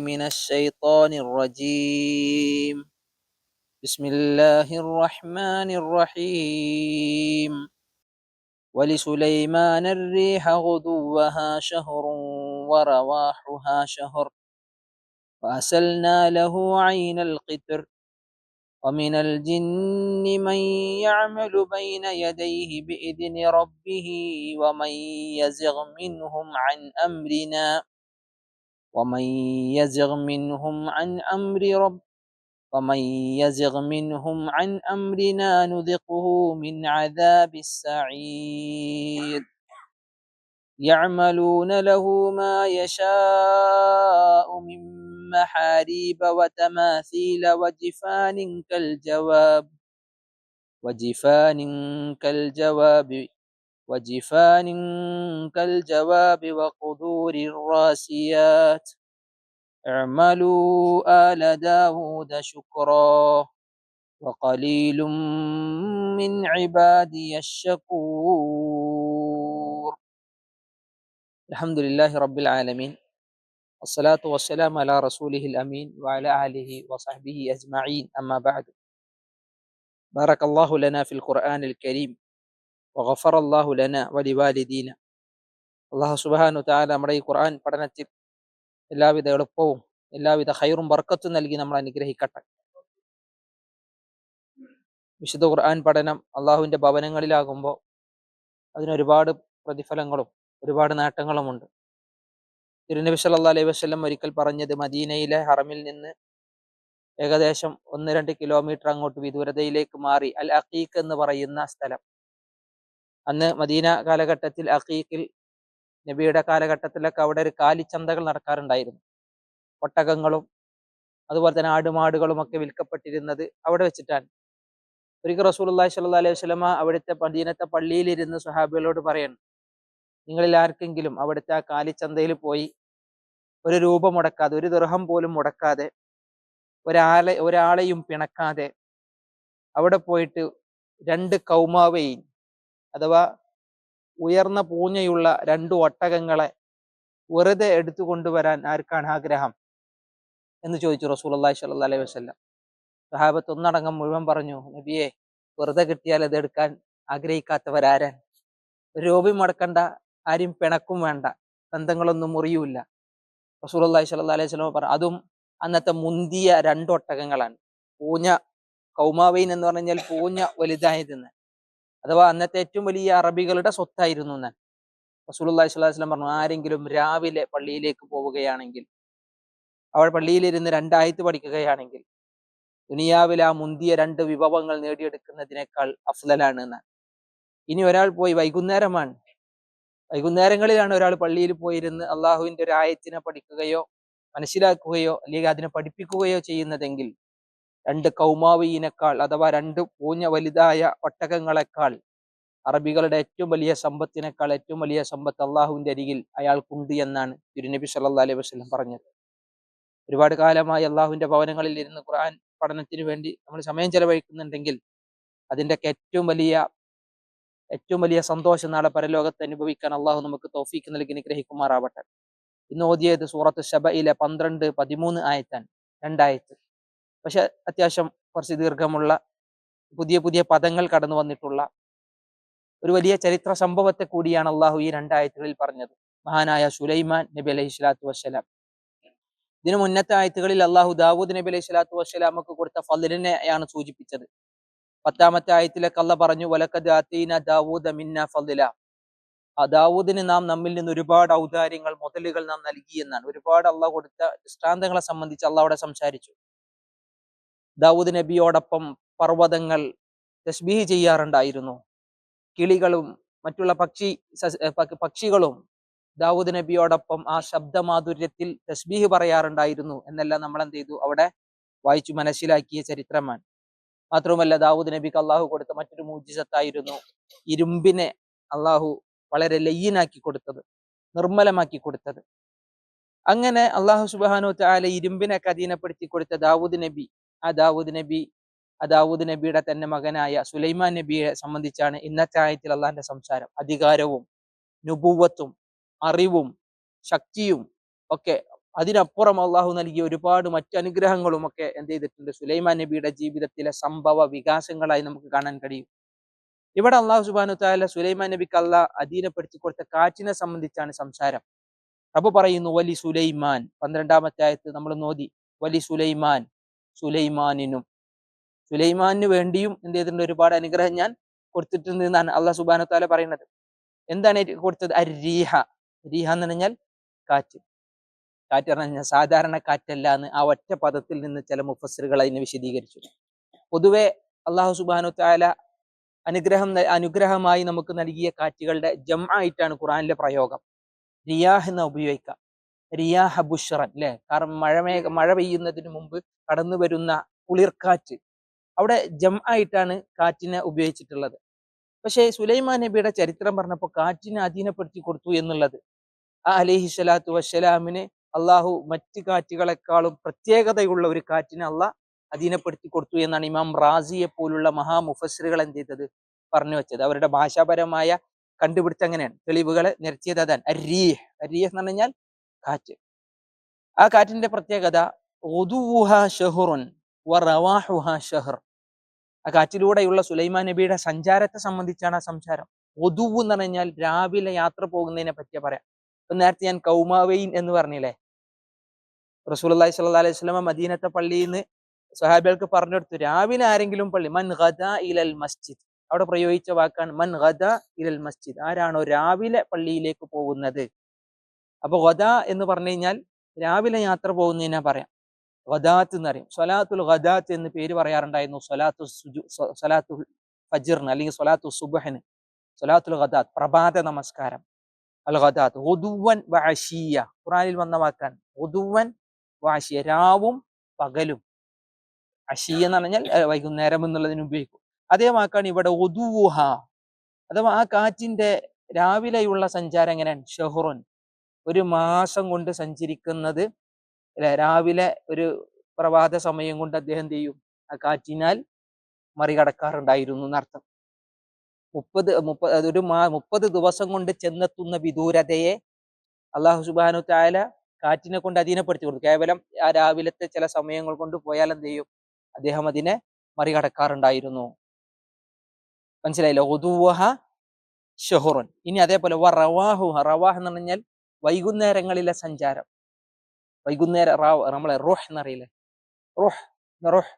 من الشيطان الرجيم. بسم الله الرحمن الرحيم. ولسليمان الريح غدوها شهر ورواحها شهر. وأسلنا له عين القطر. ومن الجن من يعمل بين يديه بإذن ربه ومن يزغ منهم عن أمرنا. ومن يزغ منهم عن أمر رب ومن يزغ منهم عن أمرنا نذقه من عذاب السعير. يعملون له ما يشاء من محاريب وتماثيل وجفان كالجواب وجفان كالجواب وجفان كالجواب وقدور الراسيات. اعملوا آل داود شكرا. وقليل من عبادي الشكور. الحمد لله رب العالمين. الصلاة والسلام على رسوله الأمين وعلى آله وصحبه أجمعين. أما بعد. بارك الله لنا في القرآن الكريم. വഗഫർ അള്ളാഹു ലന വലിവാലിദീന. അള്ളാഹു സുബാനു താല നമ്മുടെ ഈ ഖുർആൻ പഠനത്തിൽ എല്ലാവിധ എളുപ്പവും എല്ലാവിധ ഹൈറും വർക്കത്തും നൽകി നമ്മൾ അനുഗ്രഹിക്കട്ടെ. വിശുദ്ധ ഖുർആൻ പഠനം അള്ളാഹുവിന്റെ ഭവനങ്ങളിലാകുമ്പോൾ അതിനൊരുപാട് പ്രതിഫലങ്ങളും ഒരുപാട് നേട്ടങ്ങളുമുണ്ട്. തിരുനബി സല്ലാ അലൈഹി വസ്ലം ഒരിക്കൽ പറഞ്ഞത് മദീനയിലെ ഹറമിൽ നിന്ന് ഏകദേശം ഒന്ന് രണ്ട് കിലോമീറ്റർ അങ്ങോട്ട് വിദൂരതയിലേക്ക് മാറി അൽ അഖീഖ് എന്ന് പറയുന്ന സ്ഥലം. അന്ന് മദീന കാലഘട്ടത്തിൽ അഖീഖിൽ നബിയുടെ കാലഘട്ടത്തിലൊക്കെ അവിടെ ഒരു കാലിച്ചന്തകൾ നടക്കാറുണ്ടായിരുന്നു. ഒട്ടകങ്ങളും അതുപോലെ തന്നെ ആടുമാടുകളും ഒക്കെ വിൽക്കപ്പെട്ടിരുന്നത് അവിടെ വെച്ചിട്ടാണ്. ഒരിക്കൽ റസൂലുള്ളാഹി സ്വല്ലല്ലാഹി അലൈഹി വസ്ലമ അവിടുത്തെ മദീനത്തെ പള്ളിയിലിരുന്ന് സുഹാബികളോട് പറയണം നിങ്ങളിൽ ആർക്കെങ്കിലും അവിടുത്തെ ആ കാലിച്ചന്തയിൽ പോയി ഒരു രൂപ മുടക്കാതെ ഒരു ദൃഹം പോലും മുടക്കാതെ ഒരാളെ ഒരാളെയും പിണക്കാതെ അവിടെ പോയിട്ട് രണ്ട് കൗമാവയും അഥവാ ഉയർന്ന പൂഞ്ഞയുള്ള രണ്ടു ഒട്ടകങ്ങളെ വെറുതെ എടുത്തു കൊണ്ടുവരാൻ ആർക്കാണ് ആഗ്രഹം? എന്ന് ചോദിച്ചു റസൂൽ അള്ളാഹി അലൈഹി വസ്ലം സഹാബത്ത് ഒന്നടങ്കം മുഴുവൻ പറഞ്ഞു നബിയെ വെറുതെ കിട്ടിയാൽ അത് എടുക്കാൻ ആഗ്രഹിക്കാത്തവരാരൻ രൂപി മുടക്കണ്ട ആരും പിണക്കും വേണ്ട ബന്ധങ്ങളൊന്നും മുറിയൂല റസൂൽ അള്ളാഹി അലൈഹി സ്വലം പറഞ്ഞു അതും അന്നത്തെ മുന്തിയ രണ്ടൊട്ടകങ്ങളാണ് പൂഞ്ഞ കൗമാവൈൻ എന്ന് പറഞ്ഞാൽ പൂഞ്ഞ വലുതായതെന്ന്. അഥവാ അന്നത്തെ ഏറ്റവും വലിയ അറബികളുടെ സ്വത്തായിരുന്നു എന്ന് റസൂലുള്ളാഹി സ്വല്ലല്ലാഹി വസല്ലം പറഞ്ഞു ആരെങ്കിലും രാവിലെ പള്ളിയിലേക്ക് പോവുകയാണെങ്കിൽ അവൾ പള്ളിയിലിരുന്ന് രണ്ടായത്ത് പഠിക്കുകയാണെങ്കിൽ ദുനിയാവിൽ ആ മുന്തിയ രണ്ട് വിഭവങ്ങൾ നേടിയെടുക്കുന്നതിനേക്കാൾ അഫ്ലലാണ് എന്ന്. ഇനി ഒരാൾ പോയി വൈകുന്നേരമാണ്. വൈകുന്നേരങ്ങളിലാണ് ഒരാൾ പള്ളിയിൽ പോയിരുന്ന് അള്ളാഹുവിന്റെ ഒരു ആയത്തിനെ പഠിക്കുകയോ മനസ്സിലാക്കുകയോ അല്ലെങ്കിൽ അതിനെ പഠിപ്പിക്കുകയോ ചെയ്യുന്നതെങ്കിൽ രണ്ട് കൗമാവിയിനേക്കാൾ അഥവാ രണ്ട് പൂഞ്ഞ വലുതായ ഒട്ടകങ്ങളെക്കാൾ അറബികളുടെ ഏറ്റവും വലിയ സമ്പത്തിനേക്കാൾ ഏറ്റവും വലിയ സമ്പത്ത് അള്ളാഹുവിന്റെ അരികിൽ അയാൾക്കുണ്ട് എന്നാണ് തിരുനബി സല്ലാ അലൈഹി വസ്ലം പറഞ്ഞത്. ഒരുപാട് കാലമായി അള്ളാഹുവിന്റെ ഭവനങ്ങളിൽ ഇരുന്ന് ഖുർആൻ പഠനത്തിന് വേണ്ടി നമ്മൾ സമയം ചെലവഴിക്കുന്നുണ്ടെങ്കിൽ അതിന്റെ ഏറ്റവും വലിയ ഏറ്റവും വലിയ സന്തോഷം നാളെ പരലോകത്ത് അനുഭവിക്കാൻ അള്ളാഹു നമുക്ക് തോഫീക്ക് നൽകി നിഗ്രഹിക്കുമാറാവട്ടെ ഇന്ന് ഓതിയത് സൂറത്ത് ഷബയിലെ പന്ത്രണ്ട് പതിമൂന്ന് ആയത്താൻ രണ്ടായത്ത്. പക്ഷെ അത്യാവശ്യം കുറച്ച് ദീർഘമുള്ള പുതിയ പുതിയ പദങ്ങൾ കടന്നു വന്നിട്ടുള്ള ഒരു വലിയ ചരിത്ര സംഭവത്തെ കൂടിയാണ് അള്ളാഹു ഈ രണ്ടായത്തുകളിൽ പറഞ്ഞത്. മഹാനായ സുലൈമാൻ നബി അലൈഹി സ്വലാത്തു വസ്സലാം. ഇതിനു മുന്നത്തെ ആയത്തുകളിൽ അള്ളാഹു ദാവൂദ് നബി അലൈഹി സ്വലാത്തു വസ്സലാമക്ക് കൊടുത്ത ഫലിനെയാണ് സൂചിപ്പിച്ചത്. പത്താമത്തെ ആയത്തിലൊക്കെ അല്ല പറഞ്ഞു വലക്കദാത്തീന ദാവൂദ ആ ദാവൂദിന് നാം നമ്മിൽ നിന്ന് ഒരുപാട് ഔദാര്യങ്ങൾ മുതലുകൾ നാം നൽകി എന്നാണ്. ഒരുപാട് അള്ളാഹ് കൊടുത്ത ദൃഷ്ടാന്തങ്ങളെ സംബന്ധിച്ച് അള്ളാഹ് അവിടെ സംസാരിച്ചു. ദാവൂദ് നബിയോടൊപ്പം പർവതങ്ങൾ തസ്ബീഹ് ചെയ്യാറുണ്ടായിരുന്നു. കിളികളും മറ്റുള്ള പക്ഷി പക്ഷികളും ദാവൂദ് നബിയോടൊപ്പം ആ ശബ്ദമാധുര്യത്തിൽ തസ്ബീഹ് പറയാറുണ്ടായിരുന്നു എന്നെല്ലാം നമ്മൾ എന്ത് ചെയ്തു അവിടെ വായിച്ചു മനസ്സിലാക്കിയ ചരിത്രമാണ്. മാത്രവുമല്ല ദാവൂദ് നബിക്ക് അള്ളാഹു കൊടുത്ത മറ്റൊരു മൂജിസത്തായിരുന്നു ഇരുമ്പിനെ അള്ളാഹു വളരെ ലയ്യനാക്കി കൊടുത്തത് നിർമ്മലമാക്കി കൊടുത്തത്. അങ്ങനെ അള്ളാഹു സുബാനു താല ഇരുമ്പിനെ കഥീനപ്പെടുത്തി കൊടുത്ത ദാവൂദ് നബി ആ ദാവൂദ് നബി ആ ദാവൂദ് നബിയുടെ തന്നെ മകനായ സുലൈമാൻ നബിയെ സംബന്ധിച്ചാണ് ഇന്നത്തെ ആയത്തിൽ അള്ളാഹിന്റെ സംസാരം. അധികാരവും നുപൂവത്തും അറിവും ശക്തിയും ഒക്കെ അതിനപ്പുറം അള്ളാഹു നൽകിയ ഒരുപാട് മറ്റു അനുഗ്രഹങ്ങളും ഒക്കെ എന്ത് ചെയ്തിട്ടുണ്ട്? സുലൈമാൻ നബിയുടെ ജീവിതത്തിലെ സംഭവ വികാസങ്ങളായി നമുക്ക് കാണാൻ കഴിയും. ഇവിടെ അള്ളാഹു സുബാനു താല സുലൈമാൻ നബിക്ക് അള്ളാഹ് അധീനപ്പെടുത്തി കൊടുത്ത കാറ്റിനെ സംബന്ധിച്ചാണ് സംസാരം. അപ്പൊ പറയുന്നു വലി സുലൈമാൻ പന്ത്രണ്ടാമത്തെ ആയത്ത് നമ്മൾ നോതി വലി സുലൈമാൻ സുലൈമാനിനും. സുലൈമാനിന് വേണ്ടിയും എന്ത് ചെയ്തിട്ടുണ്ട്? ഒരുപാട് അനുഗ്രഹം ഞാൻ കൊടുത്തിട്ടുണ്ട് എന്നാണ് അള്ളാഹ് സുബാനത്താല താല പറയുന്നത്. എന്താണ് കൊടുത്തത്? അരീഹ. രീഹ എന്ന് പറഞ്ഞാൽ കാറ്റ്. കാറ്റ് പറഞ്ഞാൽ സാധാരണ കാറ്റല്ല എന്ന് ആ ഒറ്റ പദത്തിൽ നിന്ന് ചില മുഫസറുകൾ അതിനെ വിശദീകരിച്ചു. പൊതുവെ അള്ളാഹു സുബാനു താല അനുഗ്രഹം അനുഗ്രഹമായി നമുക്ക് നൽകിയ കാറ്റുകളുടെ ജം ആയിട്ടാണ് ഖുറാനിലെ പ്രയോഗം. റിയാഹ് എന്ന് ഉപയോഗിക്കാം. റിയാഹ ബുഷറൻ അല്ലെ കാരണം മഴമേഘ മഴ പെയ്യുന്നതിന് മുമ്പ് കടന്നു വരുന്ന കുളിർക്കാറ്റ്. അവിടെ ജം ആയിട്ടാണ് കാറ്റിനെ ഉപയോഗിച്ചിട്ടുള്ളത്. പക്ഷേ സുലൈമാൻ നബിയുടെ ചരിത്രം പറഞ്ഞപ്പോൾ കാറ്റിനെ അധീനപ്പെടുത്തി കൊടുത്തു എന്നുള്ളത്. ആ അലഹി സ്വലാത്തു വസ്സലാമിന് അള്ളാഹു മറ്റ് കാറ്റുകളെക്കാളും പ്രത്യേകതയുള്ള ഒരു കാറ്റിനെ അള്ളാഹ് അധീനപ്പെടുത്തി കൊടുത്തു എന്നാണ് ഇമാം റാസിയെ പോലുള്ള മഹാമുഫസറുകൾ എന്ത് ചെയ്തത്? പറഞ്ഞു വെച്ചത്. അവരുടെ ഭാഷാപരമായ കണ്ടുപിടുത്തം അങ്ങനെയാണ്. തെളിവുകളെ നിരത്തിയത് അതാണ്. അരീഹ്. അരീഹ് എന്ന് പറഞ്ഞാൽ കാറ്റ്. ആ കാറ്റിന്റെ പ്രത്യേകത ഷഹർ. ആ കാറ്റിലൂടെയുള്ള സുലൈമാൻ നബിയുടെ സഞ്ചാരത്തെ സംബന്ധിച്ചാണ് ആ സംസാരം. ഒതുവ് എന്ന് പറഞ്ഞാൽ രാവിലെ യാത്ര പോകുന്നതിനെ പറ്റിയ പറയാം. ഇപ്പൊ നേരത്തെ ഞാൻ കൗമാവൈൻ എന്ന് പറഞ്ഞില്ലേ? റസൂൽ അള്ളഹി സ്വല്ലാ അലൈഹി സ്വലമ മദീനത്തെ പള്ളിയിൽ നിന്ന് സഹാബികൾക്ക് പറഞ്ഞെടുത്തു രാവിലെ ആരെങ്കിലും പള്ളി മൻ ഗദ ഇലൽ മസ്ജിദ്. അവിടെ പ്രയോഗിച്ച വാക്കാണ് മൻ ഗദ ഇലൽ മസ്ജിദ്. ആരാണോ രാവിലെ പള്ളിയിലേക്ക് പോകുന്നത്? അപ്പൊ ഗദ എന്ന് പറഞ്ഞു കഴിഞ്ഞാൽ രാവിലെ യാത്ര പോകുന്നതിനാ പറയാം. ഗദാത്ത് എന്ന് അറിയാം സ്വലാത്തുൽ ഗദാത്ത് എന്ന് പേര് പറയാറുണ്ടായിരുന്നു. സ്വലാത്തു സൊലാത്തുൽ ഫജിറിന് അല്ലെങ്കിൽ സൊലാത്തു സുബഹന്. സൊലാത്തുൽ ഗദാത്ത് പ്രഭാത നമസ്കാരം. അൽ ഗദാത്ത് ഒതുവൻ വാശിയ ഖുറാനിൽ വന്ന വാക്കാണ്. ഒതുവൻ വാശിയ രാവും പകലും. അഷിയ എന്ന് പറഞ്ഞാൽ വൈകുന്നേരം എന്നുള്ളതിന് ഉപയോഗിക്കും. അതേ വാക്കാണ് ഇവിടെ ഒതുവുഹ അഥവാ ആ കാറ്റിന്റെ രാവിലെയുള്ള സഞ്ചാരം എങ്ങനെയാണ്? ഷെഹുറുൻ. ഒരു മാസം കൊണ്ട് സഞ്ചരിക്കുന്നത് രാവിലെ ഒരു പ്രഭാത സമയം കൊണ്ട് അദ്ദേഹം ചെയ്യും? ആ കാറ്റിനാൽ മറികടക്കാറുണ്ടായിരുന്നു എന്നർത്ഥം. മുപ്പത് മുപ്പത് ഒരു മാ മുപ്പത് ദിവസം കൊണ്ട് ചെന്നെത്തുന്ന വിദൂരതയെ അള്ളാഹു സുബാനു താല കാറ്റിനെ കൊണ്ട് അധീനപ്പെടുത്തി കൊടുത്തു. കേവലം ആ രാവിലത്തെ ചില സമയങ്ങൾ കൊണ്ട് പോയാൽ എന്ത് ചെയ്യും? അദ്ദേഹം അതിനെ മറികടക്കാറുണ്ടായിരുന്നു. മനസ്സിലായില്ല? ഒതുവഹ ഷെഹുറൻ. ഇനി അതേപോലെ വ റവാഹുഹ. റവാഹ് എന്ന് പറഞ്ഞാൽ വൈകുന്നേരങ്ങളിലെ സഞ്ചാരം. വൈകുന്നേരം റാവ് നമ്മളെ റോഹ് എന്നറിയില്ലേ? റോഹ് റോഹ്.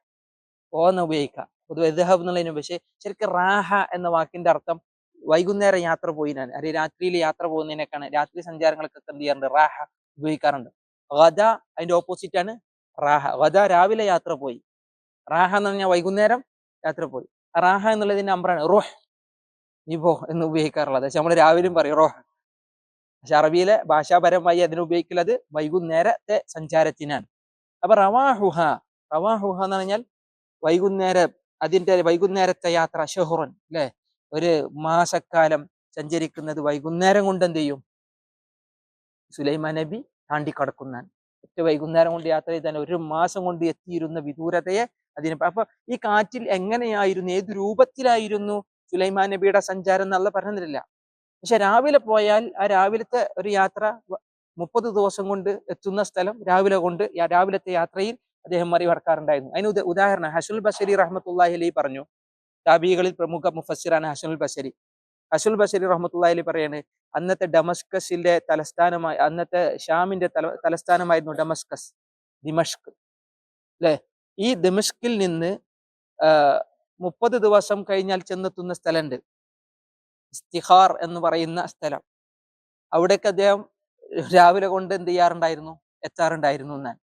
ഓ എന്ന് ഉപയോഗിക്കാം. പൊതുവെ ദഹബ് എന്നുള്ളതിന് പക്ഷേ ശരിക്കും റാഹ എന്ന വാക്കിന്റെ അർത്ഥം വൈകുന്നേരം യാത്ര പോയിനാണ് അല്ലെങ്കിൽ രാത്രിയിൽ യാത്ര പോകുന്നതിനേക്കാണ് രാത്രി സഞ്ചാരങ്ങൾക്കൊക്കെ എന്ത് ചെയ്യാറുണ്ട്? റാഹ ഉപയോഗിക്കാറുണ്ട്. ഗദ അതിന്റെ ഓപ്പോസിറ്റ് ആണ് റാഹ. ഗദ രാവിലെ യാത്ര പോയി. റാഹ എന്ന് പറഞ്ഞാൽ വൈകുന്നേരം യാത്ര പോയി. റാഹ എന്നുള്ളതിന്റെ അമ്പറാണ് റോഹ്. പോ എന്ന് ഉപയോഗിക്കാറുള്ളത്. പക്ഷെ നമ്മൾ രാവിലെയും പറയും റോഹ്. പക്ഷെ അറബിയിലെ ഭാഷാപരമായി അതിനുപയോഗിക്കുന്നത് വൈകുന്നേരത്തെ സഞ്ചാരത്തിനാണ്. അപ്പൊ റവാഹുഹ റവാഹുഹ എന്ന് പറഞ്ഞാൽ വൈകുന്നേരം അതിന്റെ വൈകുന്നേരത്തെ യാത്ര ഷെഹുറൻ അല്ലെ? ഒരു മാസക്കാലം സഞ്ചരിക്കുന്നത് വൈകുന്നേരം കൊണ്ട് എന്ത് ചെയ്യും? സുലൈമാൻ നബി താണ്ടി കടക്കുന്നതാണ് ഒറ്റ വൈകുന്നേരം കൊണ്ട് യാത്ര ചെയ്താൽ ഒരു മാസം കൊണ്ട് എത്തിയിരുന്ന വിദൂരതയെ അതിന് അപ്പൊ ഈ കാറ്റിൽ എങ്ങനെയായിരുന്നു? ഏത് രൂപത്തിലായിരുന്നു സുലൈമാൻ നബിയുടെ സഞ്ചാരം എന്നുള്ള പറഞ്ഞില്ല പക്ഷെ രാവിലെ പോയാൽ ആ രാവിലത്തെ ഒരു യാത്ര മുപ്പത് ദിവസം കൊണ്ട് എത്തുന്ന സ്ഥലം രാവിലെ കൊണ്ട് രാവിലത്തെ യാത്രയിൽ അദ്ദേഹം മറികടക്കാറുണ്ടായിരുന്നു. അതിന് ഉദാഹരണം ഹസുൽ ബഷരി റഹ്മത്തുല്ലാഹി അലി പറഞ്ഞു. താബികളിൽ പ്രമുഖ മുഫസ്സിറാണ് ഹസുൽ ബഷരി ഹസുൽ ബഷരി റഹ്മത്തുല്ലാഹി അലി പറയാണ് അന്നത്തെ ഡമസ്കസിന്റെ തലസ്ഥാനമായി അന്നത്തെ ഷാമിന്റെ തല തലസ്ഥാനമായിരുന്നു ഡമസ്കസ് ദിമഷ്ക്. അല്ലെ ഈ ദിമഷ്കിൽ നിന്ന് മുപ്പത് ദിവസം കഴിഞ്ഞാൽ ചെന്നെത്തുന്ന സ്ഥലമുണ്ട്. ഇസ്തിഹാർ എന്ന് പറയുന്ന സ്ഥലം. അവിടേക്ക് അദ്ദേഹം രാവിലെ കൊണ്ട് എന്ത് ചെയ്യാറുണ്ടായിരുന്നു? എത്താറുണ്ടായിരുന്നു എന്നാൽ